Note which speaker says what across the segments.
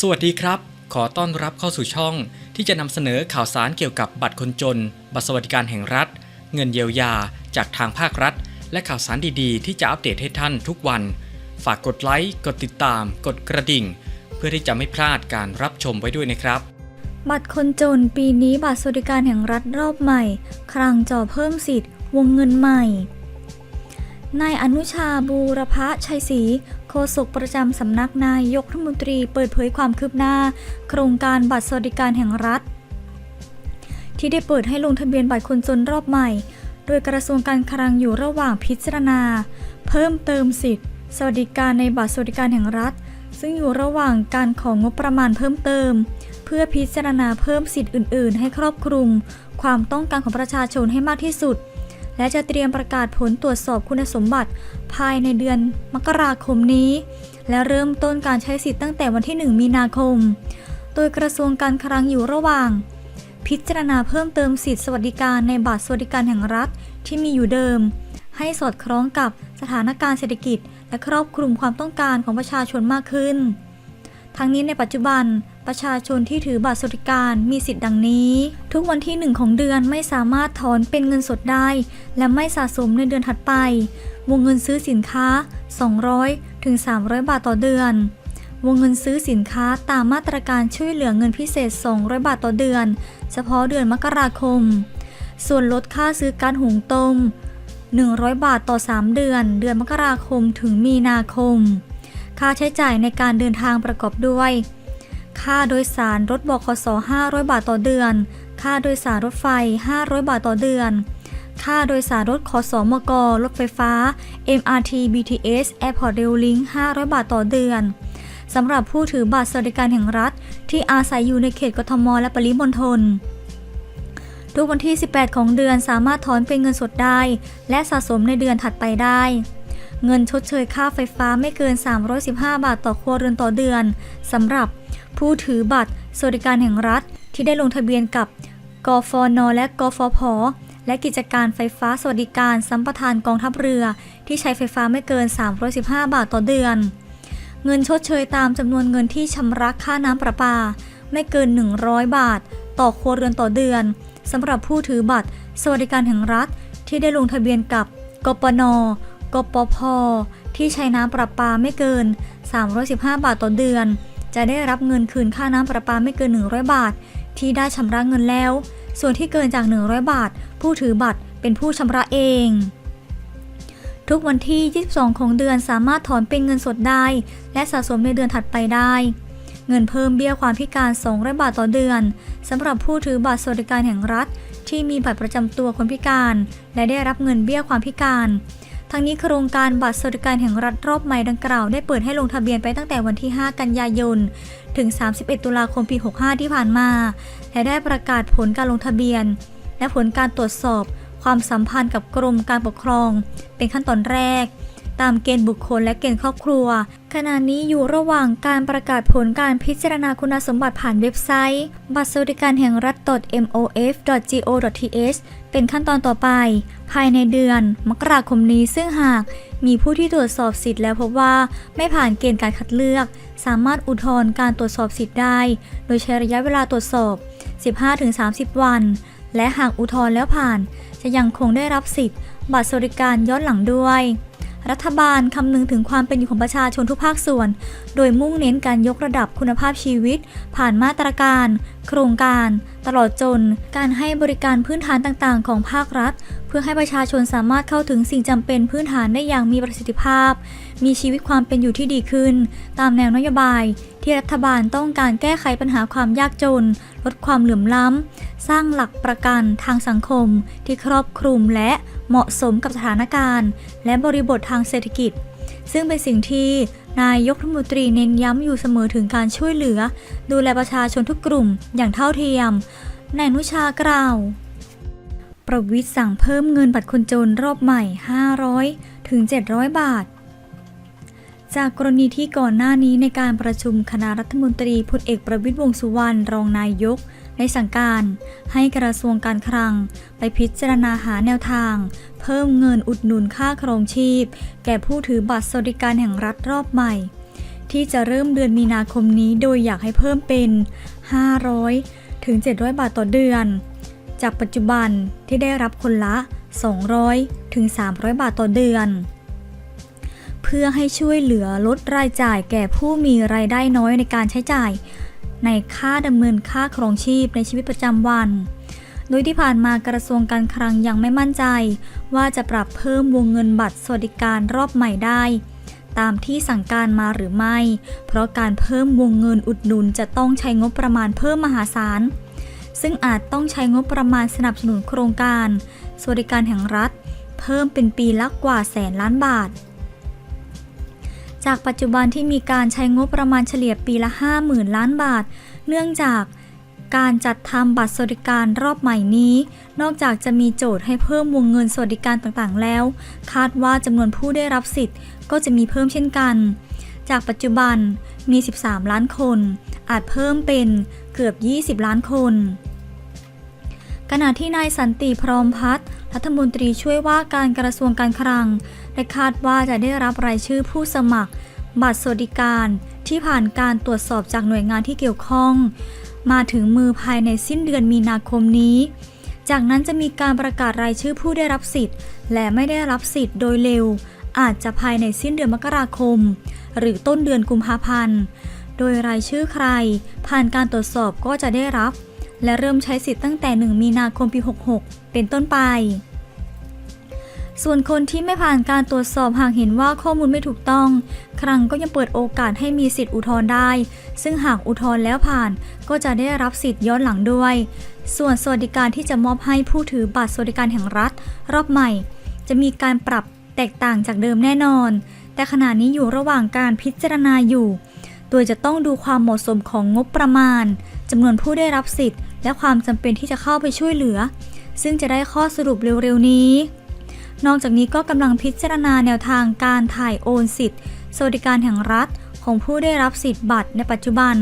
Speaker 1: สวัสดีครับ ขอต้อนรับเข้าสู่ช่อง ที่จะนำเสนอข่าวสารเกี่ยวกับบัตรคนจน บัตรสวัสดิการแห่งรัฐ เงินเยียวยา จากทางภาครัฐ และข่าวสารดีๆ ที่จะอัปเดตให้ท่านทุกวัน ฝากกดไลค์ กดติดตาม กดกระดิ่ง เพื่อที่จะไม่พลาดการรับชมไว้ด้วยนะครับ
Speaker 2: บัตรคนจนปีนี้บัตรสวัสดิการแห่งรัฐรอบใหม่ ครังจอเพิ่มสิทธิ์ วงเงินใหม่ นายอนุชาบูรพะชัยศรีโฆษกประจำสำนักนายยกรัฐมนตรีเปิดเผยความคืบหน้า โครงการบัตรสวัสดิการแห่งรัฐ ที่ได้เปิดให้ลงทะเบียนบัตรคนจนรอบใหม่ โดยกระทรวงการคลังอยู่ระหว่างพิจารณา เพิ่มเติมสิทธิสวัสดิการในบัตรสวัสดิการแห่งรัฐ ซึ่งอยู่ระหว่างการของงบประมาณเพิ่มเติม เพื่อพิจารณาเพิ่มสิทธิ์อื่น ๆ ให้ครอบคลุม ความต้องการของประชาชนให้มากที่สุด และจะเตรียมประกาศผลตรวจสอบคุณสมบัติ ภายในเดือนมกราคมนี้ และเริ่มต้นการใช้สิทธิ์ตั้งแต่วันที่ 1 มีนาคม โดยกระทรวงการคลังอยู่ระหว่าง พิจารณาเพิ่มเติมสิทธิสวัสดิการในบัตรสวัสดิการแห่งรัฐที่มีอยู่เดิม ให้สอดคล้องกับสถานการณ์เศรษฐกิจ และครอบคลุมความต้องการของประชาชนมากขึ้น ทั้งนี้ในปัจจุบัน ประชาชนที่ถือบัตรสวัสดิการมีสิทธิ์ดังนี้ ทุกวันที่ 1 ของเดือนไม่สามารถถอนเป็นเงินสดได้ และไม่สะสมในเดือนถัดไป วงเงินซื้อสินค้า 200 ถึง 300 บาทต่อเดือน วงเงินซื้อสินค้าตามมาตรการช่วยเหลือเงินพิเศษ 200 บาทต่อเดือน เฉพาะเดือนมกราคม ส่วนลดค่าซื้อการหุงต้ม 100 บาทต่อ 3 เดือน เดือนมกราคมถึงมีนาคม ค่าใช้จ่ายในการเดินทางประกอบด้วย ค่าโดยสารรถบขส500 บาทต่อเดือน ค่าโดยสารรถไฟ 500 บาทต่อเดือน ค่าโดยสารรถขสมกรถไฟฟ้า MRT BTS Airport Rail Link 500 บาทต่อเดือนสำหรับผู้ถือบัตรสวัสดิการแห่งรัฐ ที่อาศัยอยู่ในเขตกทม และปริมณฑลทุกวันที่ 18 ของเดือนสามารถถอนเป็นเงินสดได้ และสะสมในเดือนถัดไปได้ เงินชดเชยค่าไฟฟ้าไม่เกิน 315 บาทต่อครัวเรือนต่อเดือนสำหรับ ผู้ถือบัตรสวัสดิการแห่งรัฐ ที่ได้ลงทะเบียนกับกฟน และกฟผและกิจการไฟฟ้าสวัสดิการสัมปทานกองทัพเรือ ที่ใช้ไฟฟ้าไม่เกิน 315 บาทต่อเดือน เงินชดเชยตามจำนวนเงินที่ชำระค่าน้ำประปา ไม่เกิน 100 บาท ต่อครัวเรือนต่อเดือนสำหรับผู้ถือบัตร สวัสดิการแห่งรัฐ ที่ได้ลงทะเบียนกับกปน กปพ ที่ใช้น้ำประปาไม่เกิน 315 บาทต่อเดือน จะได้รับเงินคืนค่าน้ำประปาไม่เกิน 100 บาท ที่ได้ชำระเงินแล้ว ส่วนที่เกินจาก 100 บาท ผู้ถือบัตรเป็นผู้ชำระเอง ทุกวันที่ 22 ของเดือนสามารถถอนเป็นเงินสดได้ และสะสมในเดือนถัดไปได้ เงินเพิ่มเบี้ยความพิการ 200 บาทต่อเดือนสำหรับผู้ถือบัตรสวัสดิการแห่งรัฐ ที่มีบัตรประจำตัวคนพิการ และได้รับเงินเบี้ยความพิการ ทั้งนี้โครงการบัตรสวัสดิการแห่งรัฐรอบใหม่ดังกล่าวได้เปิดให้ลงทะเบียนไปตั้งแต่วันที่ 5 กันยายน ถึง 31 ตุลาคมปี 65 ที่ผ่านมา และได้ประกาศผลการลงทะเบียน และผลการตรวจสอบ ความสัมพันธ์กับกรมการปกครอง เป็นขั้นตอนแรก ตามเกณฑ์บุคคลและเกณฑ์ครอบครัว ขณะนี้อยู่ระหว่างการประกาศผลการพิจารณาคุณสมบัติผ่านเว็บไซต์ บัตรสวัสดิการแห่งรัฐ .mof.go.th เป็นขั้นตอนต่อไป ภายในเดือน มกราคมนี้ซึ่งหากมีผู้ที่ตรวจสอบสิทธิ์แล้วพบว่าไม่ผ่านเกณฑ์การคัดเลือก สามารถอุทธรณ์การตรวจสอบสิทธิ์ได้ โดยใช้ระยะเวลาตรวจสอบ 15-30 วัน และหากอุทธรณ์แล้วผ่าน จะยังคงได้รับสิทธิ์ บัตรสวัสดิการย้อนหลังด้วย รัฐบาลคำนึงถึงความเป็นอยู่ของประชาชนทุกภาคส่วน โดยมุ่งเน้นการยกระดับคุณภาพชีวิต ผ่านมาตรการ โครงการ ตลอดจนการให้บริการพื้นฐานต่างๆ ของภาครัฐ เพื่อให้ประชาชนสามารถเข้าถึงสิ่งจำเป็นพื้นฐานได้อย่างมีประสิทธิภาพ มีชีวิตความเป็นอยู่ที่ดีขึ้น ตามแนวนโยบาย ที่รัฐบาลต้องการแก้ไขปัญหาความยากจน ลดความเหลื่อมล้ำ สร้างหลักประกันทางสังคม ที่ครอบคลุมและเหมาะสมกับสถานการณ์ และบริบททางเศรษฐกิจ ซึ่งเป็นสิ่งที่ นายกรัฐมนตรีเน้นย้ำอยู่เสมอถึงการช่วยเหลือ ดูแลประชาชนทุกกลุ่มอย่างเท่าเทียมนายนุชากล่าว ประวิทย์สั่งเพิ่มเงินบัตรคนจนรอบใหม่ 500 ถึง 700 บาท จากกรณีที่ก่อนหน้านี้ในการประชุมคณะรัฐมนตรีพลเอกประวิทย์วงสุวรรณรองนายก ได้สั่งการให้กระทรวงการคลัง ไปพิจารณาหาแนวทาง เพิ่มเงินอุดหนุนค่าครองชีพ แก่ผู้ถือบัตรสวัสดิการแห่งรัฐรอบใหม่ ที่จะเริ่มเดือนมีนาคมนี้โดยอยากให้เพิ่มเป็น 500 ถึง 700 บาทต่อเดือน จากปัจจุบันที่ได้รับคนละ 200 ถึง 300 บาทต่อเดือนเพื่อให้ช่วยเหลือลดรายจ่ายแก่ผู้มีรายได้น้อยในการใช้จ่าย ในค่าดำเนินค่าครองชีพในชีวิตประจำวัน โดยที่ผ่านมากระทรวงการคลังยังไม่มั่นใจ ว่าจะปรับเพิ่มวงเงินบัตรสวัสดิการรอบใหม่ได้ ตามที่สั่งการมาหรือไม่ เพราะการเพิ่มวงเงินอุดหนุนจะต้องใช้งบประมาณเพิ่มมหาศาล ซึ่งอาจต้องใช้งบประมาณสนับสนุนโครงการ สวัสดิการแห่งรัฐ เพิ่มเป็นปีละกว่าแสนล้านบาท จากปัจจุบันที่มีการใช้งบประมาณเฉลี่ยปีละ 50,000 ล้านบาท เนื่องจากการจัดทำบัตรสวัสดิการรอบใหม่นี้ นอกจากจะมีโจทย์ให้เพิ่มวงเงินสวัสดิการต่างๆ แล้ว คาดว่าจำนวนผู้ได้รับสิทธิ์ก็จะมีเพิ่มเช่นกัน จากปัจจุบันมี 13 ล้านคน อาจเพิ่มเป็นเกือบ 20 ล้านคนขณะที่นายสันติพร้อมพัฒน์รัฐมนตรีช่วยว่าการกระทรวงการคลัง ได้คาดว่าจะได้รับรายชื่อผู้สมัคร บัตรสวัสดิการที่ผ่านการตรวจสอบจากหน่วยงานที่เกี่ยวข้อง มาถึงมือภายในสิ้นเดือนมีนาคมนี้ จากนั้นจะมีการประกาศรายชื่อผู้ได้รับสิทธิ์ และไม่ได้รับสิทธิ์โดยเร็ว อาจจะภายในสิ้นเดือนมกราคม หรือต้นเดือนกุมภาพันธ์ โดยรายชื่อใคร ผ่านการตรวจสอบก็จะได้รับ และเริ่มใช้สิทธิ์ตั้งแต่ 1 มีนาคมปี 66 เป็นต้นไป ส่วนคนที่ไม่ผ่านการตรวจสอบหากเห็นว่าข้อมูลไม่ถูกต้อง ครั้งก็ยังเปิดโอกาสให้มีสิทธิ์อุทธรณ์ได้ ซึ่งหากอุทธรณ์แล้วผ่าน ก็จะได้รับสิทธิ์ย้อนหลังด้วย ส่วนสวัสดิการที่จะมอบให้ผู้ถือบัตรสวัสดิการแห่งรัฐ รอบใหม่ จะมีการปรับแตกต่างจากเดิมแน่นอน แต่ขณะนี้อยู่ระหว่างการพิจารณาอยู่ โดยจะต้องดูความเหมาะสมของงบประมาณจำนวนผู้ได้รับสิทธิ์ และความจำเป็นที่จะเข้าไปช่วยเหลือ ซึ่งจะได้ข้อสรุปเร็วๆนี้ นอกจากนี้ก็กำลังพิจารณาแนวทางการถ่ายโอนสิทธิ์สวัสดิการแห่งรัฐของผู้ได้รับสิทธิ์บัตรในปัจจุบัน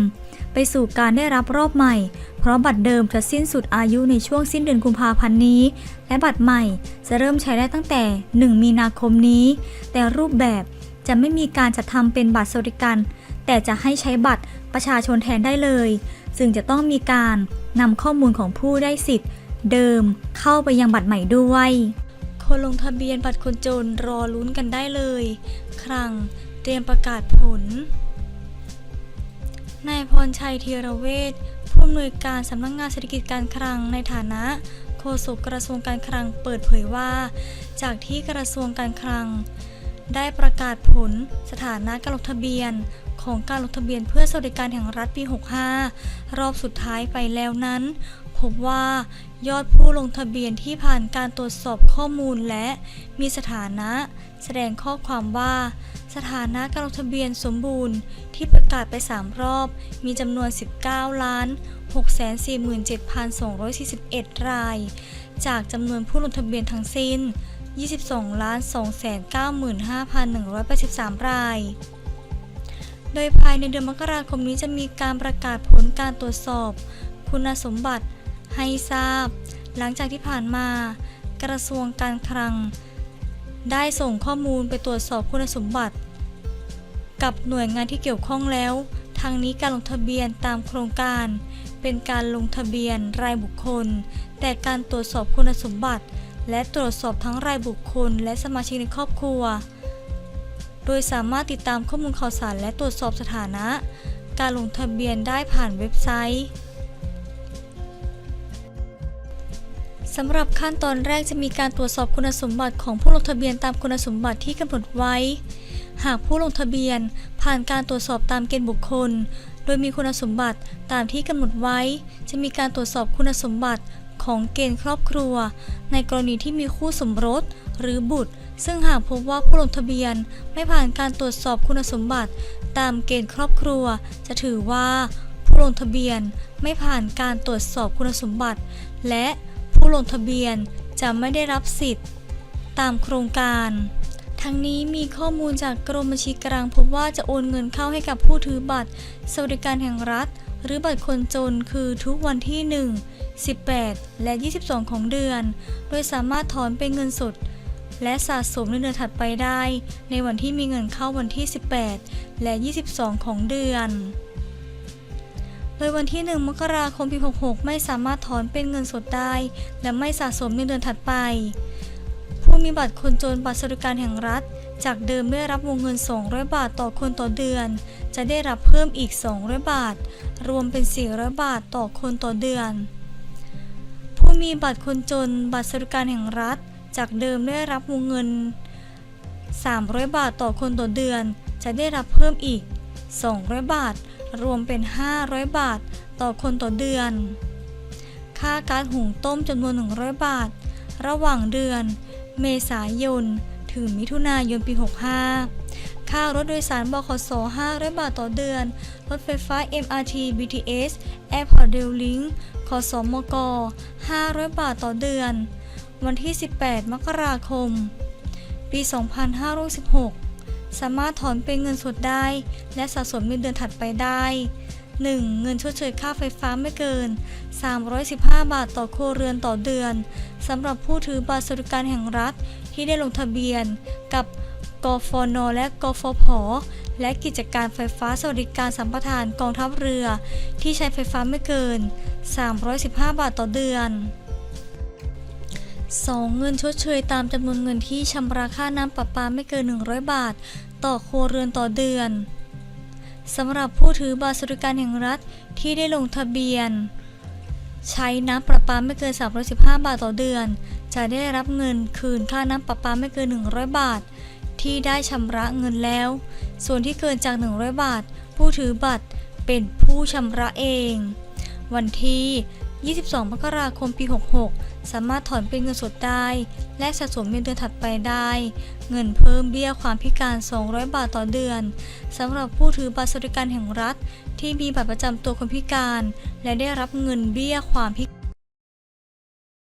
Speaker 2: ไปสู่การได้รับรอบใหม่ เพราะบัตรเดิมจะสิ้นสุดอายุในช่วงสิ้นเดือนกุมภาพันธ์นี้ และบัตรใหม่จะเริ่มใช้ได้ตั้งแต่ 1 มีนาคมนี้ แต่รูปแบบจะไม่มีการจัดทำเป็นบัตรสวัสดิการ แต่จะให้ใช้บัตรประชาชนแทนได้เลย ซึ่งจะต้องมีการนำข้อมูลของผู้ได้สิทธิ์ เดิมเข้าไปยังบัตรใหม่ด้วย คนลงทะเบียนบัตรคนจนรอลุ้นกันได้เลย ครั้งเตรียมประกาศผล นายพรชัยเทียรเวชผู้อำนวยการสำนักงงานเศรษฐกิจการคลังในฐานะโฆษกกระทรวงการคลังเปิดเผยว่า จากที่กระทรวงการคลัง ได้ประกาศผลสถานะการลงทะเบียนของการลงทะเบียนเพื่อสวัสดิการแห่งรัฐปี 65 รอบสุดท้ายไปแล้วนั้น พบว่ายอดผู้ลงทะเบียนที่ผ่านการตรวจสอบข้อมูลและมีสถานะ แสดงข้อความว่า สถานะการลงทะเบียนสมบูรณ์ ที่ประกาศไป 3 รอบ มีจำนวน 19 ล้าน 647,241 ราย จากจำนวนผู้ลงทะเบียนทั้งสิ้น 22ล้าน295,183 ราย โดยภายในเดือนมกราคมนี้จะมีการประกาศผลการตรวจสอบ คุณสมบัติ ให้ทราบ หลังจากที่ผ่านมา กระทรวงการคลัง ได้ส่งข้อมูลไปตรวจสอบคุณสมบัติ กับหน่วยงานที่เกี่ยวข้องแล้ว ทางนี้การลงทะเบียนตามโครงการ เป็นการลงทะเบียนรายบุคคล แต่การตรวจสอบคุณสมบัติ และตรวจสอบทั้งรายบุคคล และสมาชิกในครอบครัว โดยสามารถติดตามข้อมูลข่าวสารและตรวจสอบสถานะ การลงทะเบียนได้ผ่านเว็บไซต์ สำหรับขั้นตอนแรกจะมีการตรวจสอบคุณสมบัติของผู้ลงทะเบียนตามคุณสมบัติที่กำหนดไว้ หากผู้ลงทะเบียนผ่านการตรวจสอบตามเกณฑ์บุคคล โดยมีคุณสมบัติตามที่กำหนดไว้ จะมีการตรวจสอบคุณสมบัติของเกณฑ์ครอบครัว ในกรณีที่มีคู่สมรสหรือบุตร ซึ่งหากพบว่าผู้ลงทะเบียนไม่ผ่านการตรวจสอบคุณสมบัติ ตามเกณฑ์ครอบครัว จะถือว่า ผู้ลงทะเบียนไม่ผ่านการตรวจสอบคุณสมบัติ และ ผู้ลงทะเบียนจะไม่ได้รับสิทธิ์ ตามโครงการ ทั้งนี้มีข้อมูลจากกรมบัญชีกลางพบว่าจะโอนเงินเข้าให้กับผู้ถือบัตร สวัสดิการแห่งรัฐ หรือบัตรคนจนคือทุกวันที่ 1 18 และ 22 ของเดือน โดยสามารถถอนเป็นเงินสดและสะสมในเดือนถัดไปได้ ในวันที่มีเงินเข้าวันที่ 18 และ 22 ของเดือน โดยวันที่ 1 มกราคมปี 66 ไม่สามารถถอนเป็นเงินสดได้ และไม่สะสมในเดือนถัดไป ผู้มีบัตรคนจนบัตรสวัสดิการแห่งรัฐ จากเดิมได้รับวงเงิน 200 บาทต่อคนต่อเดือน จะได้รับเพิ่มอีก 200 บาท รวมเป็น 400 บาทต่อคนต่อเดือน ผู้มีบัตรคนจนบัตรสวัสดิการแห่งรัฐ จากเดิมได้รับวงเงิน 300 บาทต่อคนต่อเดือน จะได้รับเพิ่มอีก 200 บาท รวมเป็น 500 บาท ต่อคนต่อเดือน ค่าการหุงต้มจำนวน 100 บาท ระหว่างเดือน เมษายน ถึงมิถุนายนปี 65 ค่ารถโดยสารบขส 500 บาทต่อเดือน รถไฟฟ้า MRT BTS Airport Rail Link ขสมก 500 บาทต่อเดือน วันที่ 18 มกราคม ปี 2516 สามารถถอนเป็นเงินสดได้ และสะสมในเดือนถัดไปได้ 1. เงินชดเชยค่าไฟฟ้าไม่เกิน 315 บาทต่อครัวเรือนต่อเดือนสำหรับผู้ถือบัตรสวัสดิการแห่งรัฐที่ได้ลงทะเบียนกับกฟน และกฟผ และกิจการไฟฟ้าสวัสดิการสัมปทานกองทัพเรือ ที่ใช้ไฟฟ้าไม่เกิน 315 บาทต่อเดือน 2. เงินชดเชยตามจำนวนเงินที่ชำระค่าน้ำประปาไม่เกิน 100 บาท ต่อครัวเรือนต่อเดือนสำหรับผู้ถือบัตรสวัสดิการแห่งรัฐที่ได้ลงทะเบียน ใช้น้ำประปาไม่เกิน 315 บาทต่อเดือน จะได้รับเงินคืนค่าน้ำประปาไม่เกิน 100 บาท ที่ได้ชำระเงินแล้ว ส่วนที่เกินจาก 100 บาท ผู้ถือบัตรเป็นผู้ชำระเอง วันที่ 22 มกราคมปี 66 สามารถถอนเป็นเงินสดได้ และสะสมเงินเดือนถัดไปได้ เงินเพิ่มเบี้ยความพิการ 200 บาทต่อเดือนสำหรับผู้ถือบัตรสวัสดิการแห่งรัฐ ที่มีบัตรประจำตัวคนพิการ และได้รับเงินเบี้ยความพิการ